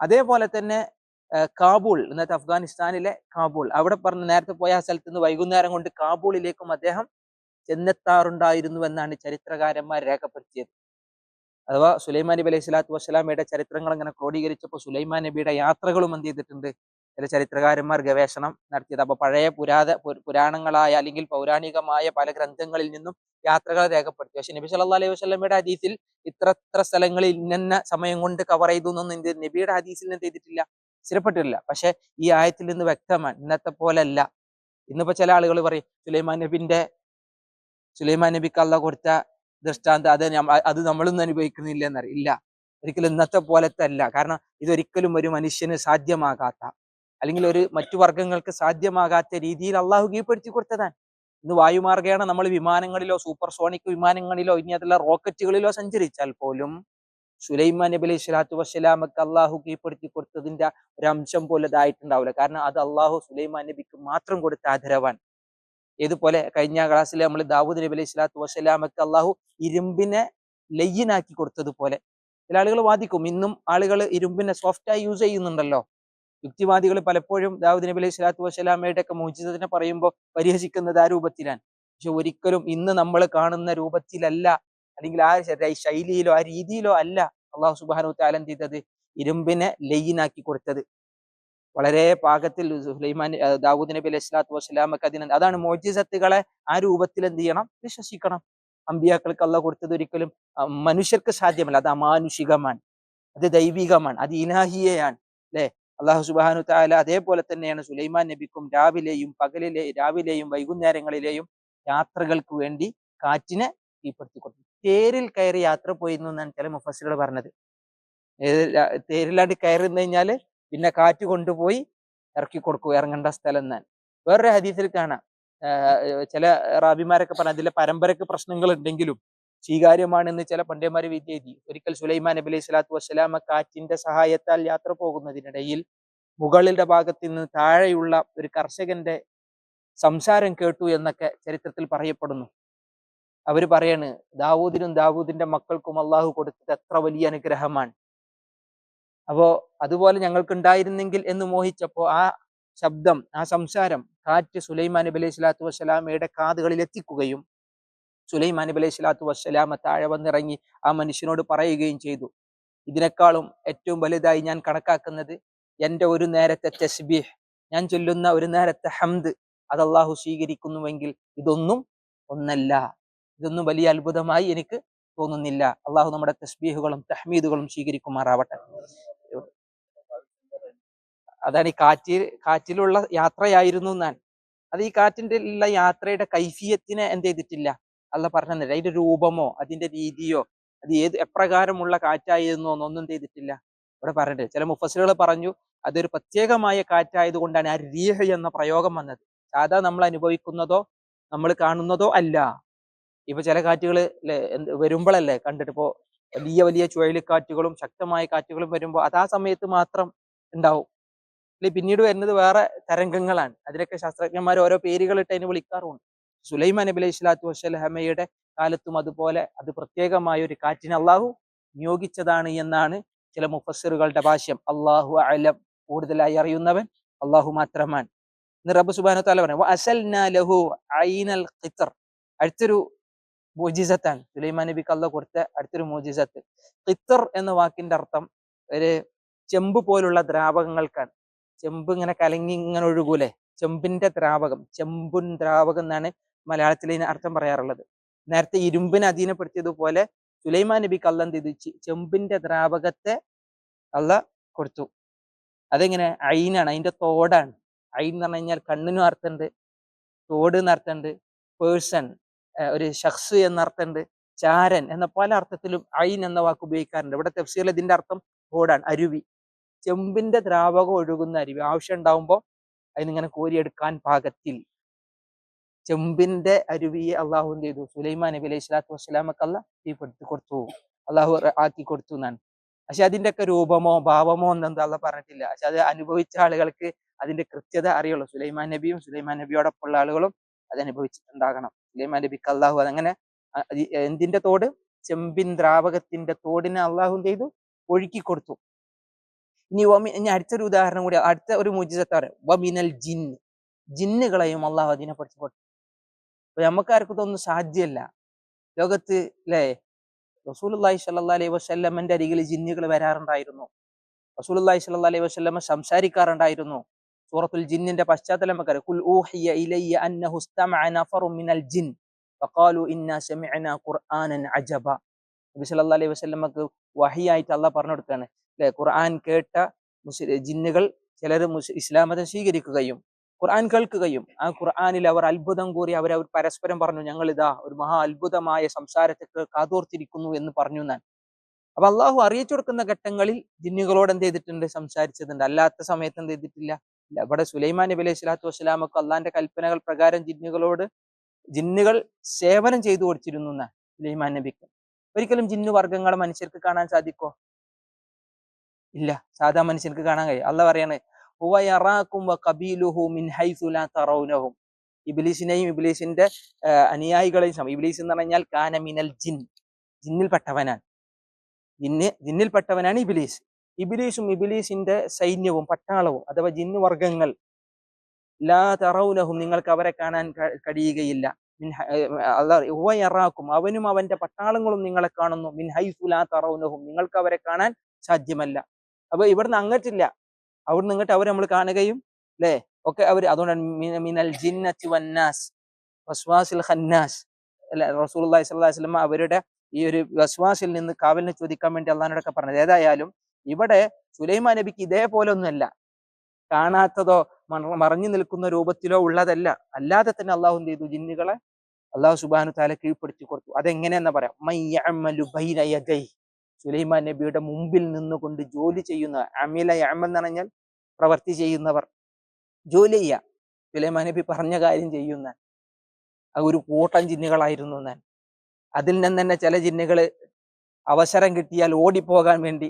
അതേപോലെ തന്നെ കാബൂൾ ഇന്നത്തെ അഫ്ഗാനിസ്ഥാനിലെ കാബൂൾ. അവിടെ പറഞ്ഞ നേരത്തെ പോയ ആ സ്ഥലത്ത് നിന്ന് വൈകുന്നേരം കൊണ്ട് കാബൂളിലേക്കും അദ്ദേഹം ചെന്നെത്താറുണ്ടായിരുന്നു എന്നാണ് ചരിത്രകാരന്മാർ രേഖപ്പെടുത്തിയത്. അഥവാ സുലൈമാൻ നബി അലൈഹി സ്വലാത്തു വസ്സലാമയുടെ ചരിത്രങ്ങൾ അങ്ങനെ ക്രോഡീകരിച്ചപ്പോൾ സുലൈമാൻ നബിയുടെ യാത്രകളും എന്ത് ചെയ്തിട്ടുണ്ട്? ചില ചരിത്രകാരന്മാർ ഗവേഷണം നടത്തിയത്. അപ്പൊ പഴയ പുരാത പുരാണങ്ങളായ അല്ലെങ്കിൽ പൗരാണികമായ പല ഗ്രന്ഥങ്ങളിൽ നിന്നും യാത്രകൾ രേഖപ്പെടുത്തി. പക്ഷെ നബി സല്ലാ അലൈഹി വസ്ലമയുടെ ഹദീസിൽ ഇത്ര ഇത്ര സ്ഥലങ്ങളിൽ ഇന്ന സമയം കൊണ്ട് കവർ ചെയ്തു എന്നൊന്നും നബിയുടെ ഹദീസിൽ നിന്ന് ചെയ്തിട്ടില്ല. സ്ഥിരപ്പെട്ടിട്ടില്ല. പക്ഷെ ഈ ആയത്തിൽ നിന്ന് വ്യക്തമാണ്. ഇന്നത്തെ പോലല്ല. ഇന്നിപ്പോ ചില ആളുകൾ പറയും സുലൈമാൻ നബിന്റെ സുലൈമാൻ നബിക്ക് അള്ള കൊടുത്ത ദൃഷ്ടാന്ത അത് അത് നമ്മളൊന്നും അനുഭവിക്കുന്നില്ല എന്നറിയില്ല ഒരിക്കലും ഇന്നത്തെ പോലത്തെ അല്ല. കാരണം ഇതൊരിക്കലും ഒരു മനുഷ്യന് സാധ്യമാകാത്ത അല്ലെങ്കിൽ ഒരു മറ്റു വർഗങ്ങൾക്ക് സാധ്യമാകാത്ത രീതിയിൽ അള്ളാഹു കീഴ്പ്പെടുത്തി കൊടുത്തതാണ്. ഇന്ന് വായുമാർഗേണ നമ്മൾ വിമാനങ്ങളിലോ സൂപ്പർ സോണിക് വിമാനങ്ങളിലോ ഇനി അതല്ല റോക്കറ്റുകളിലോ സഞ്ചരിച്ചാൽ പോലും സുലൈമാൻ നബി അലൈഹി സ്വലാത്തു വസ്സലാമക്ക് അള്ളാഹു കീഴ്പ്പെടുത്തി കൊടുത്തതിന്റെ ഒരു അംശം പോലെ ഇതായിട്ടുണ്ടാവില്ല കാരണം അത് അള്ളാഹു സുലൈമാൻ നബിക്ക് മാത്രം കൊടുത്ത ആദരവാണ്. ഏതുപോലെ കഴിഞ്ഞ ക്ലാസ്സിൽ നമ്മൾ ദാവൂദ് നബി അലൈഹി സ്വലാത്തു വസ്സലാമക്ക് അള്ളാഹു ഇരുമ്പിനെ ലയ്യനാക്കി കൊടുത്തതുപോലെ. ചില ആളുകൾ വാദിക്കും ഇന്നും ആളുകൾ ഇരുമ്പിനെ സോഫ്റ്റായി യൂസ് ചെയ്യുന്നുണ്ടല്ലോ. യുക്തിവാദികൾ പലപ്പോഴും ദാവൂദ് നബി അലൈഹി സ്വലാത്തു വസ്സലാമയുടെ ഒക്കെ മോചിതത്തിനെ പറയുമ്പോൾ പരിഹസിക്കുന്നത് ആ രൂപത്തിലാണ്. പക്ഷെ ഒരിക്കലും ഇന്ന് നമ്മൾ കാണുന്ന രൂപത്തിലല്ല അല്ലെങ്കിൽ ആ ശൈലിയിലോ ആ രീതിയിലോ അല്ല അള്ളാഹു സുബാനു താലം ചെയ്തത്? ഇരുമ്പിനെ ലയ്യനാക്കി കൊടുത്തത്. വളരെ പാകത്തിൽ സുലൈമാൻ ദാവൂദ് നബി അലൈഹി സ്വലാത്തു വസ്സലാമക്ക് അതിന് അതാണ് മോജിസത്തുകളെ ആ രൂപത്തിൽ എന്ത് ചെയ്യണം? വിശ്വസിക്കണം. അമ്പിയാക്കൾക്ക് അള്ളാഹ് കൊടുത്തത് ഒരിക്കലും മനുഷ്യർക്ക് സാധ്യമല്ല. അത് അമാനുഷികമാണ്. അത് ദൈവികമാണ്. അത് ഇലാഹിയയാണ്. അല്ലെ? അള്ളാഹു സുബാനു താല അതേപോലെ തന്നെയാണ് സുലൈമാൻ നബിക്കും രാവിലെയും പകലിലെ രാവിലെയും വൈകുന്നേരങ്ങളിലെയും യാത്രകൾക്ക് വേണ്ടി കാറ്റിനെ കീഴ്പ്പെടുത്തി കൊടുത്തു തേരിൽ കയറി യാത്ര പോയിരുന്നു എന്നാണ് ചില മുഫസിലുകൾ പറഞ്ഞത്. തേരിലാണ്ട് കയറി കഴിഞ്ഞാൽ പിന്നെ കാറ്റ് കൊണ്ടുപോയി ഇറക്കി കൊടുക്കും ഇറങ്ങേണ്ട സ്ഥലം എന്നാണ്. വേറൊരു ഹദീസിൽ കാണാം. ചില റാബിമാരൊക്കെ പറഞ്ഞ അതിലെ പരമ്പരക്ക് പ്രശ്നങ്ങൾ ഉണ്ടെങ്കിലും സ്വീകാര്യമാണെന്ന് ചില പണ്ഡിതന്മാർ വിദ്യ എഴുതി ഒരിക്കൽ സുലൈമാൻ നബി അലൈഹി സ്വലാത്തു വസ്സലാമ കാറ്റിന്റെ സഹായത്താൽ യാത്ര പോകുന്നതിനിടയിൽ മുകളിലെ ഭാഗത്ത് നിന്ന് താഴെയുള്ള ഒരു കർഷകന്റെ സംസാരം കേട്ടു എന്നൊക്കെ ചരിത്രത്തിൽ പറയപ്പെടുന്നു. അവർ പറയാണ് ദാവൂദിനും ദാവൂദിന്റെ മക്കൾക്കും അള്ളാഹു കൊടുത്തത് എത്ര വലിയ അനുഗ്രഹമാണ്. അപ്പോ അതുപോലെ ഞങ്ങൾക്ക് ഉണ്ടായിരുന്നെങ്കിൽ എന്ന് മോഹിച്ചപ്പോ ആ ശബ്ദം ആ സംസാരം കാറ്റ് സുലൈമാൻ നബി അലൈഹി സ്വലാത്തു വസ്സലാമയുടെ കാതുകളിൽ എത്തിക്കുകയും സുലൈമാൻ നബി അലൈഹി സ്വലാത്തു വസ്സലാമ താഴെ വന്നിറങ്ങി ആ മനുഷ്യനോട് പറയുകയും ചെയ്തു. ഇതിനേക്കാളും ഏറ്റവും വലുതായി ഞാൻ കണക്കാക്കുന്നത് എന്റെ ഒരു നേരത്തെ തസ്ബീഹ് ഞാൻ ചൊല്ലുന്ന ഒരു നേരത്തെ ഹംദ് അത് അള്ളാഹു സ്വീകരിക്കുന്നുവെങ്കിൽ ഇതൊന്നും ഒന്നല്ല. ഇതൊന്നും വലിയ അത്ഭുതമായി എനിക്ക് തോന്നുന്നില്ല. അള്ളാഹു നമ്മുടെ തസ്ബീഹുകളും തഹ്മീദുകളും സ്വീകരിക്കുമാറാവട്ടെ. അതാണ് ഈ കാറ്റിൽ കാറ്റിലുള്ള യാത്രയായിരുന്നു ഞാൻ. അത് ഈ കാറ്റിന്റെ ഉള്ള യാത്രയുടെ കൈഫിയത്തിനെ എന്ത് ചെയ്തിട്ടില്ല? അല്ല പറഞ്ഞില്ല അതിന്റെ രൂപമോ അതിന്റെ രീതിയോ അത് ഏത് എപ്രകാരമുള്ള കാറ്റായിരുന്നോ എന്നൊന്നും ചെയ്തിട്ടില്ല. ഇവിടെ പറഞ്ഞിട്ട് ചില മുഫസിലുകൾ പറഞ്ഞു അതൊരു പ്രത്യേകമായ കാറ്റായതുകൊണ്ടാണ് ആ രീഹ എന്ന പ്രയോഗം വന്നത്. സാധാ നമ്മൾ അനുഭവിക്കുന്നതോ നമ്മൾ കാണുന്നതോ അല്ല. ഇപ്പൊ ചില കാറ്റുകൾ വരുമ്പോഴല്ലേ കണ്ടിട്ട് ഇപ്പോ വലിയ വലിയ ചുഴലിക്കാറ്റുകളും ശക്തമായ കാറ്റുകളും വരുമ്പോൾ അത് ആ സമയത്ത് മാത്രം ഉണ്ടാവും. അല്ലെ പിന്നീട് വരുന്നത് വേറെ തരംഗങ്ങളാണ്. അതിനൊക്കെ ശാസ്ത്രജ്ഞന്മാർ ഓരോ പേരുകളിട്ട് അതിന് വിളിക്കാറുണ്ട്. സുലൈമാൻ നബി അലൈഹി സ്വലാത്തു വസ്സലഹമയുടെ കാലത്തും അതുപോലെ അത് പ്രത്യേകമായ ഒരു കാറ്റിന് അള്ളാഹു നിയോഗിച്ചതാണ് എന്നാണ് ചില മുഫസ്സിറുകളുടെ ഭാഷ്യം. അള്ളാഹു അലം കൂടുതലായി അറിയുന്നവൻ അള്ളാഹു മാത്രമാണ്. റബ്ബ് സുബാന താല പറഞ്ഞു അടുത്തൊരു മോജിസത്താണ്. സുലൈമാൻ നബിക്ക് അള്ള കൊടുത്ത അടുത്തൊരു മോജിസത്ത്. ഖിത്തർ എന്ന വാക്കിന്റെ അർത്ഥം ഒരു ചെമ്പ് പോലുള്ള ദ്രാവകങ്ങൾക്കാണ്. ചെമ്പ് ഇങ്ങനെ കലങ്ങി ഇങ്ങനെ ഒഴുകൂലെ? ചെമ്പിന്റെ ദ്രാവകം ചെമ്പുൻ ദ്രാവകം എന്നാണ് മലയാളത്തിൽ ഇതിന് അർത്ഥം പറയാറുള്ളത്. നേരത്തെ ഇരുമ്പിനെ അധീനപ്പെടുത്തിയതുപോലെ സുലൈമാൻ നബി കള്ളം ചെയ്തു? ചെമ്പിന്റെ ദ്രാവകത്തെ അള്ള കൊടുത്തു. അതെങ്ങനെ? അയിനാണ് അതിന്റെ തോടാണ്. അയിൻ എന്ന് പറഞ്ഞു കഴിഞ്ഞാൽ കണ്ണിനും അർത്ഥമുണ്ട് തോട് എന്ന് അർത്ഥമുണ്ട് പേഴ്സൺ ഒരു ഷഖ്സ് എന്ന അർത്ഥമുണ്ട് ചാരൻ എന്ന പല അർത്ഥത്തിലും ഐൻ എന്ന വാക്ക് ഉപയോഗിക്കാറുണ്ട്. ഇവിടെ തെഫ്സീൽ ഇതിന്റെ അർത്ഥം തോടാണ് അരുവി. ചെമ്പിന്റെ ദ്രാവകം ഒഴുകുന്ന അരുവി. ആവശ്യം ഉണ്ടാവുമ്പോൾ അതിനിങ്ങനെ കോരിയെടുക്കാൻ പാകത്തിൽ ചെമ്പിന്റെ അരുവിയെ അള്ളാഹു എന്ത് ചെയ്തു? സുലൈമാൻ നബി അലൈഹി സ്വലാത്തു വസ്സലാമക്ക് തീപ്പെടുത്തി കൊടുത്തു. അള്ളാഹു ആക്കി കൊടുത്തു എന്നാണ്. പക്ഷെ അതിന്റെ ഒക്കെ രൂപമോ ഭാവമോ ഒന്നും അല്ല പറഞ്ഞിട്ടില്ല. പക്ഷെ അത് അനുഭവിച്ച ആളുകൾക്ക് അതിന്റെ കൃത്യത അറിയുള്ളൂ. സുലൈമാൻ നബിയും സുലൈമാൻ നബിയോടൊപ്പമുള്ള ആളുകളും അത് അനുഭവിച്ചിട്ടുണ്ടാകണം. സുലൈമാൻ നബിക്ക് അള്ളാഹു അതങ്ങനെ എന്തിന്റെ തോട്? ചെമ്പിൻ ദ്രാവകത്തിന്റെ തോടിനെ അള്ളാഹു എന്ത് ചെയ്തു? ഒഴുക്കി കൊടുത്തു. ഇനി ഇനി അടുത്തൊരു ഉദാഹരണം കൂടി. അടുത്ത ഒരു മുജിസത്താണ് വമിനൽ ജിന്ന്. ജിന്നുകളെയും അള്ളാഹു അതിനെ പഠിച്ചു കൊടുത്തു. അപ്പൊ നമുക്കാർക്കും ഇതൊന്നും സാധ്യമല്ല ലോകത്ത് അല്ലേ റസൂലി സല്ലാ അലൈഹി വസ്ല്ലമ്മന്റെ അരികിൽ ജിന്നുകൾ വരാറുണ്ടായിരുന്നു. റസൂലി സല്ലാ അലൈഹി വസ്ല്ലമ്മ സംസാരിക്കാറുണ്ടായിരുന്നു. സൂറത്തുൽ ജിന്നിന്റെ പശ്ചാത്തലം കുൽ ഊഹിയ ഇലയ്യ അന്നഹു ഇസ്തമഅ നഫറും ജിൻ ഫഖാലു ഇന്നാ സമിഅനാ ഖുർആനൻ അജബ. നബി സല്ലല്ലാഹു അലൈഹി വസല്ലമക്ക് വഹിയായിട്ട് അള്ളാഹ് പറഞ്ഞു കൊടുക്കുകയാണ് അല്ലെ ഖുർആൻ കേട്ട ജിന്നുകൾ ചിലർ ഇസ്ലാം മതം സ്വീകരിക്കുകയും ഖുർആൻ കേൾക്കുകയും ആ ഖുർആനിൽ അവർ അത്ഭുതം കൂറി അവർ അവർ പരസ്പരം പറഞ്ഞു ഞങ്ങൾ ഇതാ ഒരു മഹാ അത്ഭുതമായ സംസാരത്തെ കാതോർത്തിരിക്കുന്നു എന്ന് പറഞ്ഞു ഞാൻ അപ്പൊ അള്ളാഹു അറിയിച്ചു കൊടുക്കുന്ന ഘട്ടങ്ങളിൽ ജിന്നുകളോട് എന്ത് ചെയ്തിട്ടുണ്ട്? സംസാരിച്ചിട്ടുണ്ട്. അല്ലാത്ത സമയത്ത് എന്ത് ചെയ്തിട്ടില്ല. ഇവിടെ സുലൈമാൻ നബി അലൈഹി സ്വലാത്തു വസ്സലാമൊക്കെ അള്ളാന്റെ കൽപ്പനകൾ പ്രകാരം ജിന്നുകളോട് ജിന്നുകൾ സേവനം ചെയ്തു കൊടുത്തിരുന്നു എന്നാ സുലൈമാൻ നബിക്ക്. ഒരിക്കലും ജിന്നു വർഗങ്ങളെ മനുഷ്യർക്ക് കാണാൻ സാധിക്കോ ഇല്ല സാധാ മനുഷ്യർക്ക് കാണാൻ കഴിയും. അല്ല പറയാണ് "ഹുവ യറാക്കും വ ഖബീലുഹു മിൻ ഹൈസു ലാ തറൗനഹും." ഇബ്ലീസിനെയും ഇബ്ലീസിന്റെ അനുയായികളെയും ഇബ്ലീസ് എന്ന് പറഞ്ഞാൽ കാന മിനൽ ജിൻ ജിന്നിൽപ്പെട്ടവനാണ്. ജിന്ന് ജിന്നിൽപ്പെട്ടവനാണ് ഇബിലീസ്. ഇബിലീസും ഇബിലീസിന്റെ സൈന്യവും പട്ടാളവും അഥവാ ജിന്ന് വർഗങ്ങൾ ലാ തറൗനഹും നിങ്ങൾക്ക് അവരെ കാണാൻ കഴിയുകയില്ല. മിൻ അവനും അവന്റെ പട്ടാളങ്ങളും നിങ്ങളെ കാണുന്നു. മിൻ ഹൈസു ലാ തറൗനഹും നിങ്ങൾക്ക് അവരെ കാണാൻ സാധ്യമല്ല. അപ്പൊ ഇവിടുന്ന് അങ്ങട്ടില്ല. അവിടുന്ന് ഇങ്ങോട്ട് അവർ നമ്മൾ കാണുകയും അല്ലേ ഒക്കെ അവർ അതുകൊണ്ടാണ് മിന- മിനൽ ജിന്നത്തി വസ്വാസിൽ അല്ല? അലൈഹി വസല്ലം അവരുടെ ഈ ഒരു വസ്വാസിൽ നിന്ന് കാവലിനെ ചോദിക്കാൻ വേണ്ടി അള്ളഹാനോടൊക്കെ പറഞ്ഞത്. ഏതായാലും ഇവിടെ സുലൈമാ നബിക്ക് ഇതേപോലെ ഒന്നുമല്ല. കാണാത്തതോ മറ- മറഞ്ഞു നിൽക്കുന്ന രൂപത്തിലോ ഉള്ളതല്ല. അല്ലാതെ തന്നെ അള്ളാഹു എന്ത് ചെയ്തു? ജിന്നുകളെ അള്ളാഹു സുബാനു താല കീഴ്പ്പെടുത്തി കൊടുത്തു. അതെങ്ങനെയെന്ന് പറയാം? സുലൈമാൻ നബിയുടെ മുമ്പിൽ നിന്നുകൊണ്ട് ജോലി ചെയ്യുന്ന അമില യാമൽ എന്ന് പറഞ്ഞാൽ പ്രവർത്തി ചെയ്യുന്നവർ. ജോലി ചെയ്യുക. സുലൈമാൻ നബി പറഞ്ഞ കാര്യം ചെയ്യുന്ന ആ ഒരു കൂട്ടം ജിന്നുകളായിരുന്നു ഞാൻ. അതിൽ നിന്ന് തന്നെ ചില ജിന്നുകൾ അവസരം കിട്ടിയാൽ ഓടിപ്പോകാൻ വേണ്ടി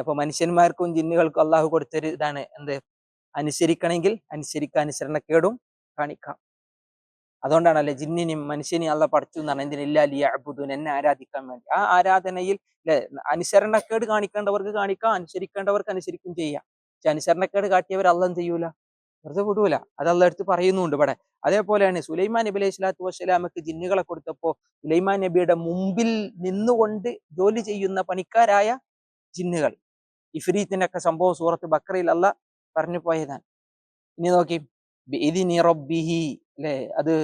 ഇപ്പൊ മനുഷ്യന്മാർക്കും ജിന്നുകൾക്കും അള്ളാഹു കൊടുത്തൊരു ഇതാണ്. എന്ത്? അനുസരിക്കണമെങ്കിൽ അനുസരിക്കാൻ അനുസരണക്കേടും കാണിക്കാം. അതുകൊണ്ടാണല്ലേ ജിന്നിനെയും മനുഷ്യനെയും അല്ല പഠിച്ചു എന്നാണ് എന്തിനില്ല ലിയഅബുദൂൻ എന്നെ ആരാധിക്കാൻ വേണ്ടി. ആ ആരാധനയിൽ അനുസരണക്കേട് കാണിക്കേണ്ടവർക്ക് കാണിക്കാം അനുസരിക്കേണ്ടവർക്ക് അനുസരിക്കും ചെയ്യാം. പക്ഷെ അനുസരണക്കേട് കാട്ടിയവർ എന്ത് ചെയ്യൂല? വെറുതെ വിടൂല. അതല്ല എടുത്ത് പറയുന്നുണ്ട് ഇവിടെ. അതേപോലെയാണ് സുലൈമാൻ നബി അലൈഹി സ്വലാത്തു വസ്സലാമക്ക് ജിന്നുകളെ കൊടുത്തപ്പോ സുലൈമാൻ നബിയുടെ മുമ്പിൽ നിന്നുകൊണ്ട് ജോലി ചെയ്യുന്ന പണിക്കാരായ ജിന്നുകൾ. ഇഫ്രീത്തിനൊക്കെ സംഭവം സൂറത്ത് ബക്രയിൽ അല്ല പറഞ്ഞു പോയതാണ്. ഇനി നോക്കി. റബ്ബിഹി അല്ലേ അത്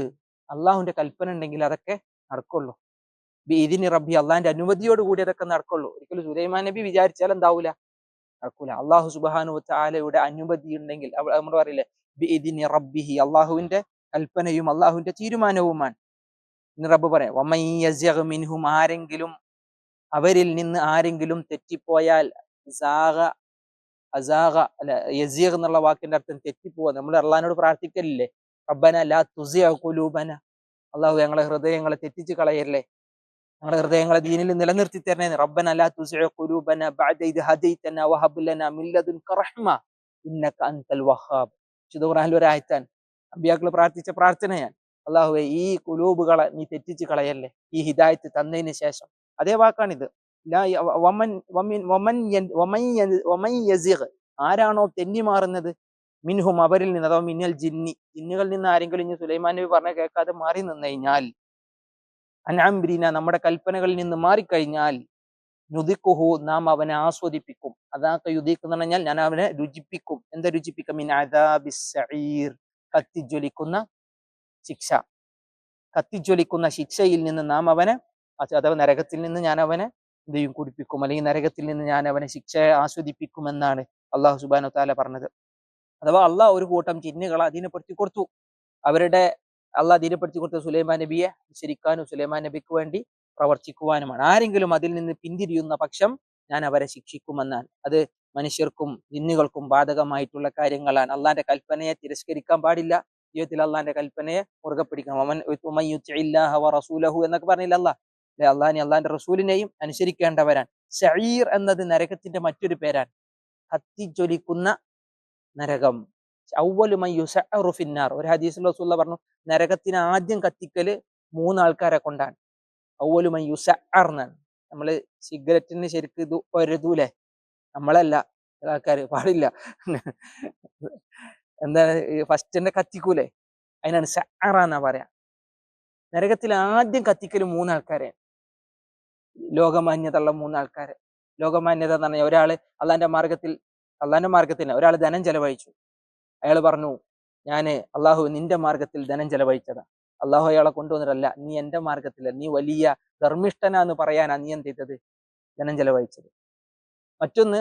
അള്ളാഹുവിന്റെ കൽപ്പന ഉണ്ടെങ്കിൽ അതൊക്കെ നടക്കുള്ളൂ. ബിഇദിനി റബ്ബി അള്ളാഹിന്റെ അനുമതിയോട് കൂടി അതൊക്കെ നടക്കുള്ളൂ. ഒരിക്കലും സുലൈമാൻ നബി വിചാരിച്ചാൽ എന്താവൂല? നടക്കൂല. അള്ളാഹു സുബാനു ചാലയുടെ അനുമതി ഉണ്ടെങ്കിൽ നമ്മൾ പറയില്ലേ ബിഇദിനി റബ്ബിഹി അള്ളാഹുവിന്റെ കൽപ്പനയും അള്ളാഹുവിന്റെ തീരുമാനവുമാണ്. ഇന്ന് റബ്ബ് പറയാം ആരെങ്കിലും അവരിൽ നിന്ന് ആരെങ്കിലും തെറ്റിപ്പോയാൽ അസാഗ അല്ല യസീഖ് എന്നുള്ള വാക്കിന്റെ അർത്ഥം തെറ്റിപ്പോവാ. നമ്മൾ അള്ളഹാനോട് പ്രാർത്ഥിക്കലില്ലേ? റബ്ബന ലാ തുസിയ കുലൂബന അള്ളാഹു ഞങ്ങളെ ഹൃദയങ്ങളെ തെറ്റിച്ച് കളയല്ലേ ഞങ്ങളുടെ ഹൃദയങ്ങളെ ദീനിൽ നിലനിർത്തി തരണേ റബ്ബന ലാ തുസിയ കുലൂബന ബഅദ ഇദ് ഹദൈതന വഹബ് ലനാ മിൻ ഇന്നക അൻതൽ വഹാബ്. വിശുദ്ധ ഖുർആനിൽ ഒരു ആയത്താൻ അമ്പിയാക്കൾ പ്രാർത്ഥിച്ച പ്രാർത്ഥനയാണ്. അള്ളാഹുവെ ഈ കുലൂബുകളെ നീ തെറ്റിച്ച് കളയല്ലേ? ഈ ഹിദായത്ത് തന്നതിന് ശേഷം. അതേ വാക്കാണിത്. വമൻ വമിൻ വമൻ യസിഗ് ആരാണോ തെന്നി മാറുന്നത്? മിൻഹും അവരിൽ നിന്ന് അഥവാ മിന്നൽ ജിന്നി. ജിന്നുകളിൽ നിന്ന് ആരെങ്കിലും ഇനി സുലൈമാൻ നബി പറഞ്ഞ കേൾക്കാതെ മാറി നിന്ന് കഴിഞ്ഞാൽ അനാംബ്രീന നമ്മുടെ കൽപ്പനകളിൽ നിന്ന് മാറിക്കഴിഞ്ഞാൽ നുദിക്കുഹു നാം അവനെ ആസ്വദിപ്പിക്കും. അതാക്ക യുദിക്ക് എന്ന് പറഞ്ഞാൽ ഞാൻ അവനെ രുചിപ്പിക്കും. എന്താ രുചിപ്പിക്കും മിൻ കത്തിജ്വലിക്കുന്ന ശിക്ഷ. കത്തിജ്വലിക്കുന്ന ശിക്ഷയിൽ നിന്ന് നാം അവനെ അഥവാ നരകത്തിൽ നിന്ന് ഞാൻ അവനെ എന്ത് ചെയ്യും കുടിപ്പിക്കും അല്ലെങ്കിൽ നരകത്തിൽ നിന്ന് ഞാൻ അവനെ ശിക്ഷയെ ആസ്വദിപ്പിക്കുമെന്നാണ് അള്ളാഹു സുബാനു താല പറഞ്ഞത്. അഥവാ അള്ളാഹ് ഒരു കൂട്ടം ജിന്നുകളെ അധീനപ്പെടുത്തി കൊടുത്തു. അവരുടെ അള്ളാഹ് അധീനപ്പെടുത്തി കൊടുത്ത സുലൈമാൻ നബിയെ അനുസരിക്കാനും സുലൈമാൻ നബിക്ക് വേണ്ടി പ്രവർത്തിക്കുവാനുമാണ്. ആരെങ്കിലും അതിൽ നിന്ന് പിന്തിരിയുന്ന പക്ഷം ഞാൻ അവരെ ശിക്ഷിക്കുമെന്നാണ്. അത് മനുഷ്യർക്കും ജിന്നുകൾക്കും ബാധകമായിട്ടുള്ള കാര്യങ്ങളാണ്. അള്ളാന്റെ കൽപ്പനയെ തിരസ്കരിക്കാൻ പാടില്ല. ജീവിതത്തിൽ അള്ളാന്റെ കൽപ്പനയെ മുറുകെ പിടിക്കണം അവൻ എന്നൊക്കെ പറഞ്ഞില്ല അല്ലാ അല്ലെ? അള്ളാഹിനെ അള്ളാഹിന്റെ റസൂലിനെയും അനുസരിക്കേണ്ടവരാണ്. സഈർ എന്നത് നരകത്തിന്റെ മറ്റൊരു പേരാണ്. കത്തിജ്വലിക്കുന്ന നരകം. അവ്വലു മൻ ഫിന്നാർ. ഒരു ഹദീസ് റസൂല്ല പറഞ്ഞു നരകത്തിന് ആദ്യം കത്തിക്കൽ മൂന്നാൾക്കാരെ കൊണ്ടാണ്. നമ്മൾ എന്നാണ്. നമ്മൾ സിഗരറ്റിന് ശരിക്ക് ഇത് ഒരതൂലേ? നമ്മളല്ല. ആൾക്കാർ പാടില്ല. എന്താണ് ഫസ്റ്റിന്റെ കത്തിക്കൂലേ? അതിനാണ് സഅറ പറയാ. നരകത്തിൽ ആദ്യം കത്തിക്കൽ മൂന്നാൾക്കാരെ ലോകമാന്യതയുള്ള മൂന്നാൾക്കാർ ലോകമാന്യത എന്ന് പറഞ്ഞാൽ ഒരാൾ അള്ളാന്റെ മാർഗത്തിൽ അള്ളാന്റെ മാർഗത്തിന് ഒരാൾ ധനം ചെലവഴിച്ചു. അയാൾ പറഞ്ഞു ഞാൻ അള്ളാഹു നിന്റെ മാർഗത്തിൽ ധനം ചെലവഴിച്ചതാണ് അള്ളാഹു അയാളെ കൊണ്ടുവന്നിട്ടല്ല നീ എന്റെ മാർഗത്തിൽ നീ വലിയ ധർമ്മിഷ്ഠനാന്ന് പറയാനാ നീ എന്ത് ചെയ്തത്? ധനം ചെലവഴിച്ചത്. മറ്റൊന്ന്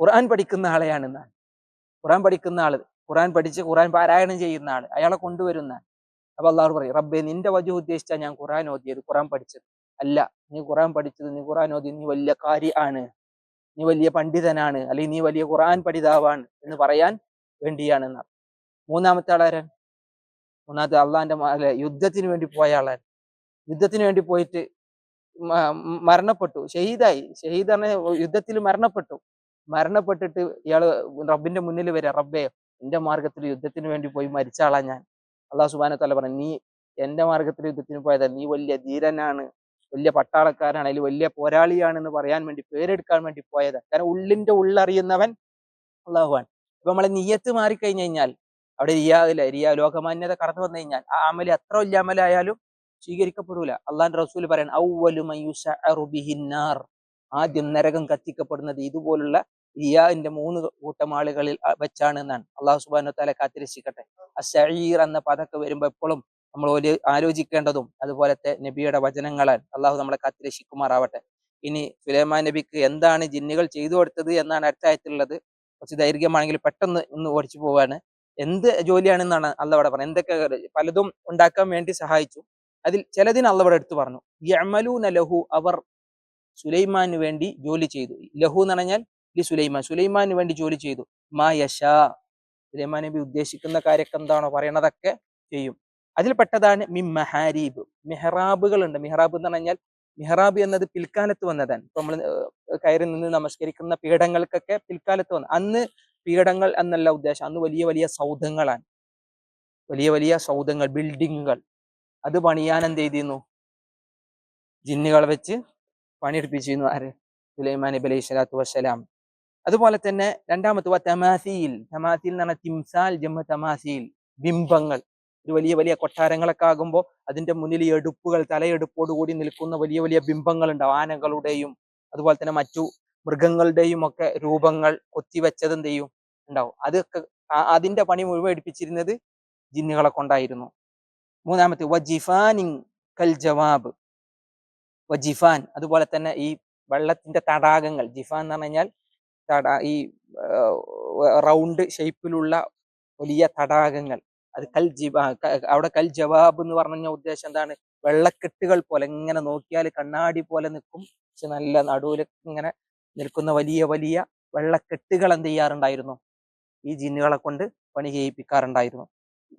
ഖുർആൻ പഠിക്കുന്ന ആളെയാണ് എന്നാൽ ഖുർആൻ പഠിക്കുന്ന ആൾ ഖുർആൻ പഠിച്ച് ഖുർആൻ പാരായണം ചെയ്യുന്ന ആൾ അയാളെ കൊണ്ടുവരുന്ന അപ്പൊ അള്ളാഹു പറയും റബ്ബെ നിന്റെ വജു ഉദ്ദേശിച്ചാ ഞാൻ ഖുർആൻ ഓതിയത് ഖുർആൻ പഠിച്ചത്. അല്ല നീ ഖുറാൻ പഠിച്ചത് നീ ഖുറാൻ ഓതി നീ വലിയ കാര്യമാണ് നീ വലിയ പണ്ഡിതനാണ്. അല്ലെങ്കിൽ നീ വലിയ ഖുറാൻ പഠിതാവാണ് എന്ന് പറയാൻ വേണ്ടിയാണ് എന്നാണ് മൂന്നാമത്തെ ആളാരൻ മൂന്നാമത്തെ അള്ളാന്റെ അല്ലെ യുദ്ധത്തിന് വേണ്ടി പോയ ആളാൻ യുദ്ധത്തിന് വേണ്ടി പോയിട്ട് മരണപ്പെട്ടു. ഷഹീദായി. ഷഹീദ് യുദ്ധത്തിൽ മരണപ്പെട്ടു. മരണപ്പെട്ടിട്ട് ഇയാൾ റബ്ബിന്റെ മുന്നിൽ വരിക റബ്ബേ എന്റെ മാർഗത്തിൽ യുദ്ധത്തിന് വേണ്ടി പോയി മരിച്ച ആളാ ഞാൻ. അള്ളാഹു സുബാന തല പറഞ്ഞു നീ എന്റെ മാർഗത്തിൽ യുദ്ധത്തിന് പോയതാ. നീ വലിയ ധീരനാണ്. വലിയ പട്ടാളക്കാരാണ് അല്ലെങ്കിൽ വലിയ പോരാളിയാണെന്ന് പറയാൻ വേണ്ടി പേരെടുക്കാൻ വേണ്ടി പോയത് കാരണം ഉള്ളിന്റെ ഉള്ളറിയുന്നവൻ അള്ളാഹുവാൻ ഇപ്പൊ നമ്മളെ നീയത്ത് മാറിക്കഴിഞ്ഞു കഴിഞ്ഞാൽ അവിടെ റിയാവില്ല റിയാ ലോകമാന്യത കടന്നു വന്നു കഴിഞ്ഞാൽ ആ അമൽ എത്ര വലിയ അമലായാലും സ്വീകരിക്കപ്പെടൂല. അള്ളാന്റെ റസൂൽ പറയാൻ ആദ്യം നരകം കത്തിക്കപ്പെടുന്നത് ഇതുപോലുള്ള റിയാവിന്റെ മൂന്ന് കൂട്ടമാളുകളിൽ വെച്ചാണ് എന്നാണ്. അള്ളാഹു സുബാനോ തല കാത്തിരക്ഷിക്കട്ടെ. അഷീർ എന്ന പദക്കെ വരുമ്പോ എപ്പോഴും നമ്മൾ ഒരു ആലോചിക്കേണ്ടതും അതുപോലത്തെ നബിയുടെ വചനങ്ങളാൽ അള്ളാഹു നമ്മളെ കാത്തിരക്ഷിക്കുമാറാവട്ടെ ഇനി സുലൈമാൻ നബിക്ക് എന്താണ് ജിന്നുകൾ ചെയ്തു കൊടുത്തത് എന്നാണ് അടുത്തായിട്ടുള്ളത് കുറച്ച് ദൈർഘ്യമാണെങ്കിൽ പെട്ടെന്ന് ഇന്ന് ഓടിച്ചു പോവാണ്. എന്ത് ജോലിയാണെന്നാണ് അല്ല അവിടെ പറഞ്ഞത്. എന്തൊക്കെ പലതും ഉണ്ടാക്കാൻ വേണ്ടി സഹായിച്ചു. അതിൽ ചിലതിന് അല്ല അവിടെ എടുത്തു പറഞ്ഞു. യമലൂന ലഹു അവർ സുലൈമാന് വേണ്ടി ജോലി ചെയ്തു. ലഹു എന്ന് പറഞ്ഞാൽ ലി സുലൈമാൻ. സുലൈമാന് വേണ്ടി ജോലി ചെയ്തു. മാ യശാ. സുലൈമാൻ നബി ഉദ്ദേശിക്കുന്ന കാര്യമൊക്കെ എന്താണോ പറയണതൊക്കെ ചെയ്യും. അതിൽപ്പെട്ടതാണ് മി മെഹാരീബ്. മെഹ്റാബുകൾ ഉണ്ട് മെഹ്റാബ് എന്ന് പറഞ്ഞാൽ മെഹ്റാബ് എന്നത് പിൽക്കാലത്ത് വന്നതാണ്. ഇപ്പൊ നമ്മൾ കയറി നിന്ന് നമസ്കരിക്കുന്ന പീഠങ്ങൾക്കൊക്കെ പിൽക്കാലത്ത് വന്നു അന്ന് പീഠങ്ങൾ എന്നല്ല ഉദ്ദേശം. അന്ന് വലിയ വലിയ സൗധങ്ങളാണ്. വലിയ വലിയ സൗധങ്ങൾ ബിൽഡിങ്ങുകൾ. അത് പണിയാൻ എന്ത് ചെയ്തിരുന്നു? ജിന്നുകളെ വെച്ച് പണിയെടുപ്പിച്ചിരുന്നു ആര്? സുലൈമാൻ നബി അലൈഹി സ്വലാത്തു വസ്സലാം. അതുപോലെ തന്നെ രണ്ടാമത്തെ തമാസീൽ. തമാസീൽ എന്ന് പറഞ്ഞാൽ തിംസാൽ ജമ്മ തമാസീൽ. ബിംബങ്ങൾ. ഒരു വലിയ വലിയ കൊട്ടാരങ്ങളൊക്കെ ആകുമ്പോൾ അതിന്റെ മുന്നിൽ എടുപ്പുകൾ തലയെടുപ്പോടുകൂടി നിൽക്കുന്ന വലിയ വലിയ ബിംബങ്ങൾ ഉണ്ടാവും ആനകളുടെയും അതുപോലെ തന്നെ മറ്റു മൃഗങ്ങളുടെയും ഒക്കെ രൂപങ്ങൾ കൊത്തിവെച്ചത് എന്ത് ചെയ്യും? ഉണ്ടാവും. അതൊക്കെ അതിന്റെ പണി മുഴുവൻ എടുപ്പിച്ചിരുന്നത് ജിന്നുകളെ കൊണ്ടായിരുന്നു. മൂന്നാമത്തെ വജിഫാനിങ് കൽ ജവാബ്. വജിഫാൻ അതുപോലെ തന്നെ ഈ വെള്ളത്തിന്റെ തടാകങ്ങൾ. ജിഫാൻ എന്ന് പറഞ്ഞു കഴിഞ്ഞാൽ തടാ ഈ റൗണ്ട് ഷേപ്പിലുള്ള വലിയ തടാകങ്ങൾ. അത് കൽ ജീവ അവിടെ കൽ ജവാബ് എന്ന് പറഞ്ഞ ഉദ്ദേശം എന്താണ്? വെള്ളക്കെട്ടുകൾ പോലെ ഇങ്ങനെ നോക്കിയാൽ കണ്ണാടി പോലെ നിൽക്കും പക്ഷെ നല്ല നടുവിൽ ഇങ്ങനെ നിൽക്കുന്ന വലിയ വലിയ വെള്ളക്കെട്ടുകൾ എന്ത് ചെയ്യാറുണ്ടായിരുന്നു? ഈ ജിന്നുകളെ കൊണ്ട് പണി ചെയ്യിപ്പിക്കാറുണ്ടായിരുന്നു.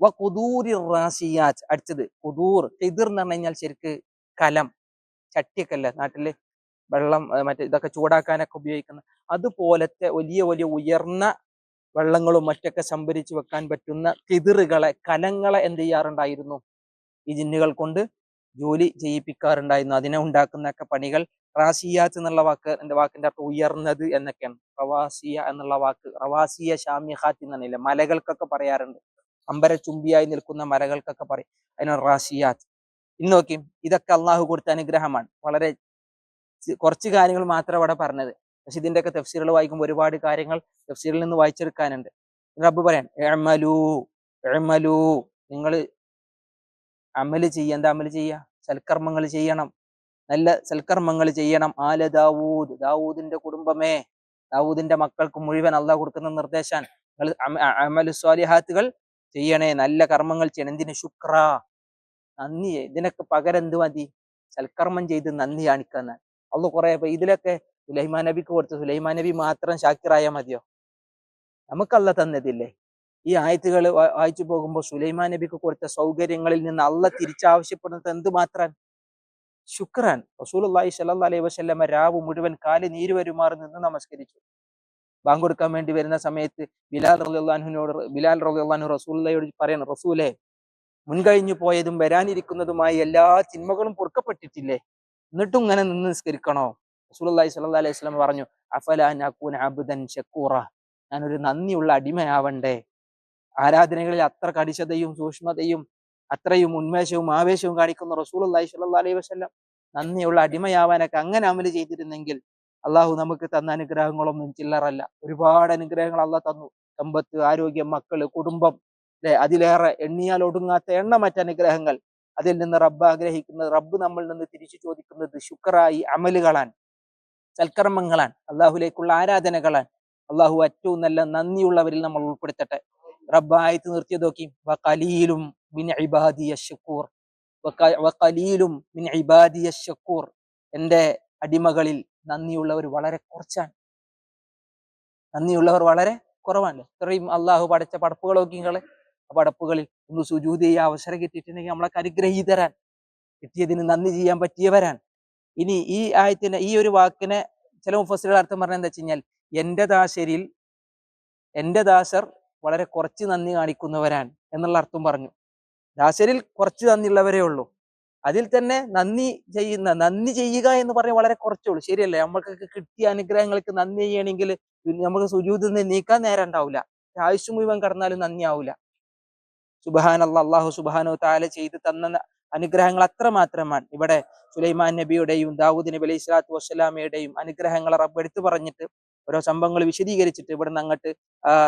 വ കുതൂരി റാസിയാച്ച് അടിച്ചത് കുതൂർ എതിർ എന്ന് പറഞ്ഞു കഴിഞ്ഞാൽ ശരിക്ക് കലം ചട്ടിയൊക്കെ നാട്ടിൽ വെള്ളം മറ്റേ ഇതൊക്കെ ചൂടാക്കാനൊക്കെ ഉപയോഗിക്കുന്ന അതുപോലത്തെ വലിയ വലിയ ഉയർന്ന വെള്ളങ്ങളും മറ്റൊക്കെ സംഭരിച്ചു വെക്കാൻ പറ്റുന്ന കിതിറുകളെ കനങ്ങളെ എന്ത് ചെയ്യാറുണ്ടായിരുന്നു? ഈ ജിന്നുകൾ കൊണ്ട് ജോലി ചെയ്യിപ്പിക്കാറുണ്ടായിരുന്നു. അതിനെ ഉണ്ടാക്കുന്നൊക്കെ പണികൾ റാസിയാത്ത് എന്നുള്ള വാക്ക് എന്റെ വാക്കിന്റെ അർത്ഥം ഉയർന്നത് എന്നൊക്കെയാണ്. റവാസിയ എന്നുള്ള വാക്ക് റവാസിയ ഷാമിഹാത്ത് എന്നല്ല മലകൾക്കൊക്കെ പറയാറുണ്ട്. അമ്പരചുംബിയായി നിൽക്കുന്ന മലകൾക്കൊക്കെ പറയും. അതിനാണ് റാസിയാത്ത് ഇന്ന് നോക്കി ഇതൊക്കെ അള്ളാഹു കൊടുത്ത അനുഗ്രഹമാണ്. വളരെ കുറച്ച് കാര്യങ്ങൾ മാത്രം അവിടെ പറഞ്ഞത്. പക്ഷെ ഇതിന്റെയൊക്കെ തഫ്സീറുകൾ വായിക്കുമ്പോൾ ഒരുപാട് കാര്യങ്ങൾ തഫ്സീറിൽ നിന്ന് വായിച്ചെടുക്കാനുണ്ട്. റബ്ബ് പറയാൻ എമലൂ എമലൂ നിങ്ങൾ അമൽ ചെയ്യ. എന്താ അമൽ ചെയ്യ സൽക്കർമ്മങ്ങൾ ചെയ്യണം. നല്ല സൽക്കർമ്മങ്ങൾ ചെയ്യണം. ആല ദാവൂദ് ദാവൂദിന്റെ കുടുംബമേ. ദാവൂദിന്റെ മക്കൾക്ക് മുഴുവൻ അള്ളാഹ് കൊടുക്കുന്ന നിർദ്ദേശാൻ നിങ്ങൾ അമലു സ്വാലിഹാത്തുകൾ ചെയ്യണേ. നല്ല കർമ്മങ്ങൾ ചെയ്യണം. എന്തിന്? ശുക്ര. നന്ദി ഇതിനൊക്കെ പകരം എന്ത് മതി? സൽക്കർമ്മം ചെയ്ത് നന്ദി കാണിക്കുന്ന അള്ളു കുറെ ഇതിലൊക്കെ സുലൈമാൻ നബിക്ക് കൊടുത്തു സുലൈമാൻ നബി മാത്രം ഷാക്കിറായാൽ മതിയോ? നമുക്കല്ല തന്നതില്ലേ? ഈ ആയത്തുകൾ വായിച്ചു പോകുമ്പോൾ സുലൈമാൻ നബിക്ക് കൊടുത്ത സൗകര്യങ്ങളിൽ നിന്ന് അല്ല തിരിച്ചാവശ്യപ്പെടുന്നത് എന്ത് മാത്രം ശുക്രാൻ. അള്ളാഹി സല്ലാ അലൈഹി വസ്ലമ രാവ് മുഴുവൻ കാൽ നീര് വരുമാറി നിന്ന് നമസ്കരിച്ചു. ബാങ്ക് കൊടുക്കാൻ വേണ്ടി വരുന്ന സമയത്ത് ബിലാൽ റലിള്ളാഹുനോട് ബിലാൽ റലിള്ളാഹു റസൂലയോട് പറയണം റസൂലെ മുൻകഴിഞ്ഞു പോയതും വരാനിരിക്കുന്നതുമായി എല്ലാ തിന്മകളും പൊറുക്കപ്പെട്ടിട്ടില്ലേ? എന്നിട്ടും ഇങ്ങനെ നിന്ന് നിസ്കരിക്കണോ? റസൂലി സല്ലാ അലൈഹി സ്വലം പറഞ്ഞു അഫലാൻ അബുദൻ ഷക്കൂറ ഞാനൊരു നന്ദിയുള്ള അടിമയാവണ്ടേ? ആരാധനകളിൽ അത്ര കടിശതയും സൂക്ഷ്മതയും അത്രയും ഉന്മേഷവും ആവേശവും കാണിക്കുന്ന റസൂൽ അള്ളാഹി അലൈഹി വസ്ലം നന്ദിയുള്ള അടിമയാവാനൊക്കെ അങ്ങനെ അമൽ ചെയ്തിരുന്നെങ്കിൽ അള്ളാഹു നമുക്ക് തന്ന അനുഗ്രഹങ്ങളൊന്നും ചില്ലറല്ല. ഒരുപാട് അനുഗ്രഹങ്ങൾ അള്ളാഹ് തന്നു. സമ്പത്ത് ആരോഗ്യം മക്കൾ കുടുംബം അല്ലെ? അതിലേറെ എണ്ണിയാൽ ഒടുങ്ങാത്ത എണ്ണമറ്റ അനുഗ്രഹങ്ങൾ അതിൽ നിന്ന് റബ്ബ് ആഗ്രഹിക്കുന്നത് റബ്ബ് നമ്മളിൽ നിന്ന് തിരിച്ചു ചോദിക്കുന്നത് ശുക്രായി അമലുകളാൻ സൽക്കർമ്മങ്ങളാണ് അള്ളാഹുലേക്കുള്ള ആരാധനകളാണ് അള്ളാഹു ഏറ്റവും നല്ല നന്ദിയുള്ളവരിൽ നമ്മൾ ഉൾപ്പെടുത്തട്ടെ. റബ്ബായത്ത് നിർത്തിയത് നോക്കി. വകലീലും മിൻ ഇബാദിയ മിൻ അടിമകളിൽ നന്ദിയുള്ളവർ വളരെ കുറച്ചാണ്. നന്ദിയുള്ളവർ വളരെ കുറവാണ്. ഇത്രയും അള്ളാഹു പഠിച്ച പടപ്പുകളൊക്കെ നിങ്ങളെ. ആ പടപ്പുകളിൽ ഒന്ന് സുജൂതി അവസരം കിട്ടിയിട്ടുണ്ടെങ്കിൽ നമ്മളൊക്കെ അനുഗ്രഹീതരാൻ കിട്ടിയതിന് നന്ദി ചെയ്യാൻ പറ്റിയവരാൻ ഇനി ഈ ആയത്തിനെ ഈ ഒരു വാക്കിനെ ചില മുഫസിലുകൾ അർത്ഥം പറഞ്ഞാൽ എന്താ വെച്ച് കഴിഞ്ഞാൽ എന്റെ ദാശരിൽ എന്റെ ദാസർ വളരെ കുറച്ച് നന്ദി കാണിക്കുന്നവരാണ് എന്നുള്ള അർത്ഥം പറഞ്ഞു. ദാസരിൽ കുറച്ച് നന്ദിയുള്ളവരേ ഉള്ളൂ. അതിൽ തന്നെ നന്ദി ചെയ്യുന്ന നന്ദി ചെയ്യുക എന്ന് പറഞ്ഞാൽ വളരെ കുറച്ചേ ഉള്ളൂ. ശരിയല്ലേ? നമ്മൾക്കൊക്കെ കിട്ടിയ അനുഗ്രഹങ്ങൾക്ക് നന്ദി ചെയ്യണമെങ്കിൽ നമുക്ക് സുജൂതിൽ നിന്ന് നീക്കാൻ നേരം ഉണ്ടാവില്ല. ആവശ്യം മുഴുവൻ കടന്നാലും നന്ദി ആവില്ല. സുബഹാൻ അള്ളാഹു സുബാനോ താല ചെയ്ത് തന്ന അനുഗ്രഹങ്ങൾ അത്ര മാത്രമാണ് ഇവിടെ സുലൈമാൻ നബിയുടെയും ദാവൂദ് നബി അലൈഹി സ്വലാത്തു വസ്സലാമയുടെയും അനുഗ്രഹങ്ങൾ റബ്ബ് എടുത്തു പറഞ്ഞിട്ട് ഓരോ സംഭവങ്ങൾ വിശദീകരിച്ചിട്ട് ഇവിടെ നിന്ന് അങ്ങോട്ട്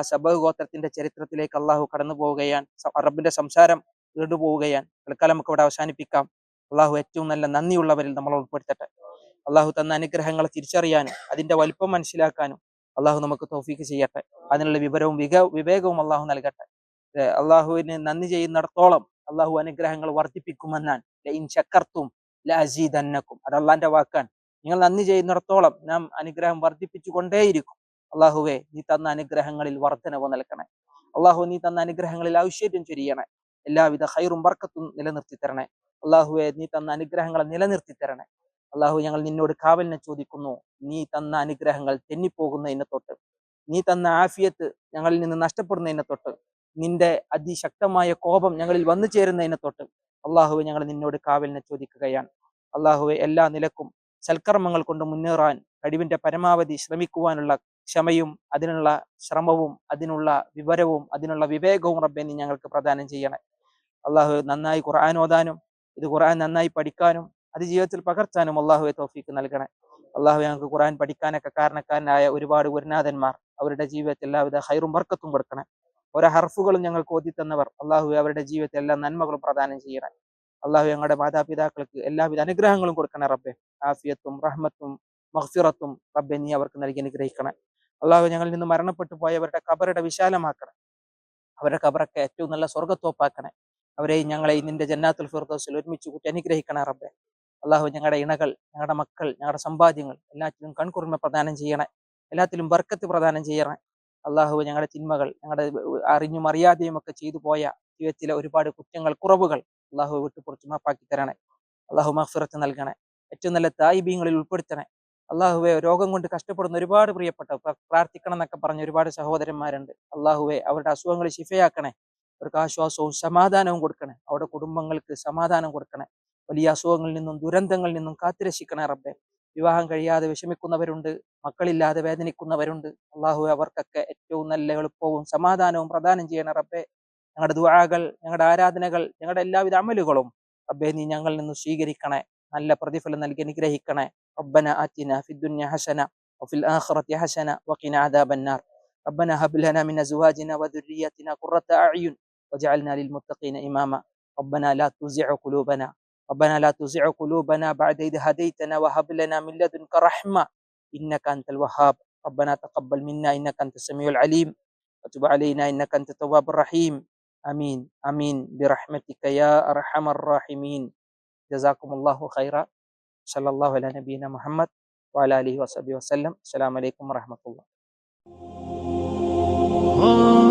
സബഹ് ഗോത്രത്തിന്റെ ചരിത്രത്തിലേക്ക് അള്ളാഹു കടന്നു പോവുകയാണ്. റബ്ബിന്റെ സംസാരം വീണ്ടു പോവുകയാണ്. തൽക്കാലം നമുക്ക് ഇവിടെ അവസാനിപ്പിക്കാം. അള്ളാഹു ഏറ്റവും നല്ല നന്ദിയുള്ളവരിൽ നമ്മൾ ഉൾപ്പെടുത്തട്ടെ. അള്ളാഹു തന്ന അനുഗ്രഹങ്ങളെ തിരിച്ചറിയാനും അതിന്റെ വലിപ്പം മനസ്സിലാക്കാനും അള്ളാഹു നമുക്ക് തൗഫീക്ക് ചെയ്യട്ടെ. അതിനുള്ള വിവരവും വിക വിവേകവും അള്ളാഹു നൽകട്ടെ. അള്ളാഹുവിന് നന്ദി ചെയ്യുന്നിടത്തോളം അള്ളാഹു അനുഗ്രഹങ്ങൾ വർദ്ധിപ്പിക്കുമെന്നാണ്. ലൈൻ ശക്കർത്തും ലഅസീദന്നക്കും. അത് അള്ളാന്റെ വാക്കാണ്. നിങ്ങൾ നന്ദി ചെയ്യുന്നിടത്തോളം നാം അനുഗ്രഹം വർദ്ധിപ്പിച്ചു കൊണ്ടേയിരിക്കും അള്ളാഹുവെ നീ തന്ന അനുഗ്രഹങ്ങളിൽ വർധനവ് നൽകണേ അള്ളാഹു നീ തന്ന അനുഗ്രഹങ്ങളിൽ ഐശ്വര്യം ചൊരിയണേ. എല്ലാവിധ ഹൈറും വർക്കത്തും നിലനിർത്തി തരണേ അള്ളാഹുവെ നീ തന്ന അനുഗ്രഹങ്ങളെ നിലനിർത്തി തരണേ അള്ളാഹു ഞങ്ങൾ നിന്നോട് കാവലിനെ ചോദിക്കുന്നു. നീ തന്ന അനുഗ്രഹങ്ങൾ തെന്നിപ്പോകുന്നതിനെ തൊട്ട്. നീ തന്ന ആഫിയത്ത് ഞങ്ങളിൽ നിന്ന് നഷ്ടപ്പെടുന്നതിനെ തൊട്ട്. നിന്റെ അതിശക്തമായ കോപം ഞങ്ങളിൽ വന്നു ചേരുന്നതിനെ തൊട്ട് അള്ളാഹുവെ ഞങ്ങൾ നിന്നോട് കാവലിനെ ചോദിക്കുകയാണ്. അള്ളാഹുവെ എല്ലാ നിലക്കും സൽക്കർമ്മങ്ങൾ കൊണ്ട് മുന്നേറാൻ കഴിവിന്റെ പരമാവധി ശ്രമിക്കുവാനുള്ള ക്ഷമയും അതിനുള്ള ശ്രമവും അതിനുള്ള വിവരവും അതിനുള്ള വിവേകവും റബ്ബെ നീ ഞങ്ങൾക്ക് പ്രദാനം ചെയ്യണേ. അള്ളാഹു നന്നായി ഖുർആൻ ഓതാനും ഇത് ഖുർആൻ നന്നായി പഠിക്കാനും അത് ജീവിതത്തിൽ പകർത്താനും അള്ളാഹുവെ തോഫീക്ക് നൽകണേ. അള്ളാഹു ഞങ്ങൾക്ക് ഖുർആൻ പഠിക്കാനൊക്കെ കാരണക്കാരനായ ഒരുപാട് ഗുരുനാഥന്മാർ അവരുടെ ജീവിതത്തിൽ എല്ലാവിധ ഹൈറും വർക്കത്തും കൊടുക്കണേ. ഓരോ ഹർഫുകളും ഞങ്ങൾക്ക് ഓതി തന്നവർ അള്ളാഹു അവരുടെ ജീവിതത്തിൽ എല്ലാ നന്മകളും പ്രദാനം ചെയ്യണേ. അള്ളാഹു ഞങ്ങളുടെ മാതാപിതാക്കൾക്ക് എല്ലാവിധ അനുഗ്രഹങ്ങളും കൊടുക്കണേ റബ്ബെ. ആഫിയത്തും റഹ്മത്തും മഹ്ഫിറത്തും റബ്ബെ നീ അവർക്ക് നൽകി അനുഗ്രഹിക്കണേ. അള്ളാഹു ഞങ്ങളിൽ നിന്ന് മരണപ്പെട്ടു പോയവരുടെ കബറുടെ വിശാലമാക്കണേ. അവരുടെ കബറൊക്കെ ഏറ്റവും നല്ല സ്വർഗത്തോപ്പാക്കണേ അവരെയും ഞങ്ങളെ നിന്റെ ജന്നാത്തുൽ ഫിർദോസിൽ ഒരുമിച്ച് കൂട്ടി അനുഗ്രഹിക്കണേ റബ്ബെ. അള്ളാഹു ഞങ്ങളുടെ ഇണകൾ ഞങ്ങളുടെ മക്കൾ ഞങ്ങളുടെ സമ്പാദ്യങ്ങൾ എല്ലാത്തിലും കൺകുറിമ പ്രദാനം ചെയ്യണേ. എല്ലാത്തിലും ബർക്കത്ത് പ്രദാനം ചെയ്യണേ. അള്ളാഹു ഞങ്ങളുടെ തിന്മകൾ ഞങ്ങളുടെ അറിഞ്ഞും അറിയാതെയും ഒക്കെ ചെയ്തു പോയ ജീവിതത്തിലെ ഒരുപാട് കുറ്റങ്ങൾ കുറവുകൾ അള്ളാഹു വിട്ടുപുറത്ത് മാപ്പാക്കി തരണേ. അള്ളാഹു മഹ്ഫിറത്ത് നൽകണേ. ഏറ്റവും നല്ല തായിബീങ്ങളിൽ ഉൾപ്പെടുത്തണേ. അള്ളാഹുവെ രോഗം കൊണ്ട് കഷ്ടപ്പെടുന്ന ഒരുപാട് പ്രിയപ്പെട്ട പ്രാർത്ഥിക്കണം എന്നൊക്കെ പറഞ്ഞ ഒരുപാട് സഹോദരന്മാരുണ്ട്. അള്ളാഹുവെ അവരുടെ അസുഖങ്ങൾ ശിഫയാക്കണേ. അവർക്ക് ആശ്വാസവും സമാധാനവും കൊടുക്കണേ. അവരുടെ കുടുംബങ്ങൾക്ക് സമാധാനം കൊടുക്കണേ. വലിയ അസുഖങ്ങളിൽ നിന്നും ദുരന്തങ്ങളിൽ നിന്നും കാത്തുരക്ഷിക്കണേ റബ്ബെ. വിവാഹം കഴിയാതെ വിഷമിക്കുന്നവരുണ്ട് മക്കളില്ലാതെ വേദനിക്കുന്നവരുണ്ട് അള്ളാഹു അവർക്കൊക്കെ ഏറ്റവും നല്ല എളുപ്പവും സമാധാനവും പ്രദാനം ചെയ്യണേ റബ്ബെ ഞങ്ങളുടെ ദുആകൾ ഞങ്ങളുടെ ആരാധനകൾ ഞങ്ങളുടെ എല്ലാവിധ അമലുകളും റബ്ബെ നീ ഞങ്ങളിൽ നിന്ന് സ്വീകരിക്കണേ നല്ല പ്രതിഫലം നൽകി അനുഗ്രഹിക്കണേ ربنا آتنا في الدنيا حسنة وفي الآخرة حسنة وقنا عذاب النار ربنا هب لنا من أزواجنا وذرياتنا قرة أعين واجعلنا للمتقين إماما ربنا لا تزع قلوبنا ربنا لا تزع قلوبنا بعد إذ هديتنا وهب لنا من لدنك رحمة إنك أنت الوهاب. ربنا تقبل منا إنك أنت السميع العليم. وتب علينا إنك أنت التواب الرحيم. آمين. آمين. برحمتك يا أرحم الراحمين. جزاكم الله خيرا. صلى الله على نبينا محمد وعلى آله وصحبه وسلم. السلام عليكم ورحمة الله. Ah